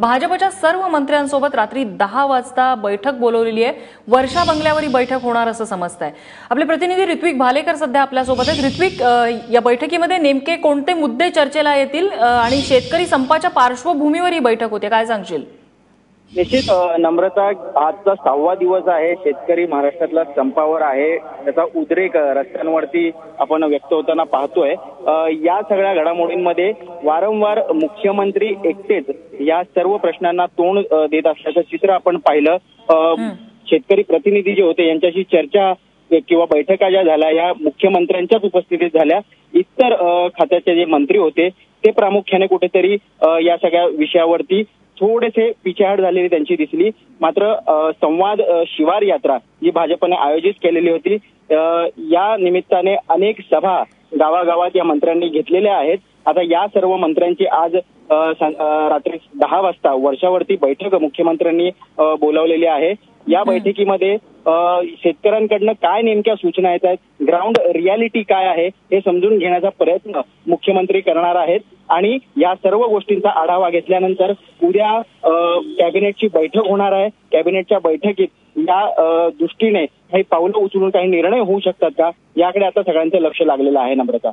भाजपच्या सर्व मंत्र्यांसोबत रात्री दहा वाजता बैठक बोलवलेली आहे. वर्षा बंगल्यावर ही बैठक होणार असं समजत आहे आपले प्रतिनिधी ऋत्विक भालेकर सध्या आपल्यासोबत आहेत. ऋत्विक या बैठकीमध्ये नेमके कोणते मुद्दे चर्चेला येतील? आणि शेतकरी संपाच्या पार्श्वभूमीवर ही बैठक होते. काय सांगशील? निश्चित नम्रता आजचा सहावा दिवस आहे. शेतकरी महाराष्ट्रातला संपावर आहे. त्याचा उद्रेक रस्त्यांवरती आपण व्यक्त होताना पाहतोय. या सगळ्या घडामोडींमध्ये वारंवार मुख्यमंत्री एकटेच या सर्व प्रश्नांना तोंड देत असल्याचं चित्र आपण पाहिलं. शेतकरी प्रतिनिधी जे होते यांच्याशी चर्चा किंवा बैठका ज्या झाल्या या मुख्यमंत्र्यांच्याच उपस्थितीत झाल्या. इतर खात्याचे जे मंत्री होते ते प्रामुख्याने कुठेतरी या सगळ्या विषयावरती थोडेसे पिछेहाट झालेली त्यांची दिसली. मात्र संवाद शिवार यात्रा जी भाजपने आयोजित केलेली होती या निमित्ताने अनेक सभा गावागावात या मंत्र्यांनी घेतलेल्या आहेत. आता या सर्व मंत्र्यांची आज रात्री दहा वाजता वर्षावरती बैठक मुख्यमंत्र्यांनी बोलावलेली आहे. या बैठकीमध्ये शेतकऱ्यांकडनं काय नेमक्या सूचना येत आहेत ग्राउंड रियालिटी काय आहे हे समजून घेण्याचा प्रयत्न मुख्यमंत्री करणार आहेत. आणि या सर्व गोष्टींचा आढावा घेतल्यानंतर उद्या कॅबिनेटची बैठक होणार आहे. कॅबिनेटच्या बैठकीत या दृष्टीने काही पावलं उचलून काही निर्णय होऊ शकतात का याकडे आता सगळ्यांचं लक्ष लागलेलं आहे नम्रता.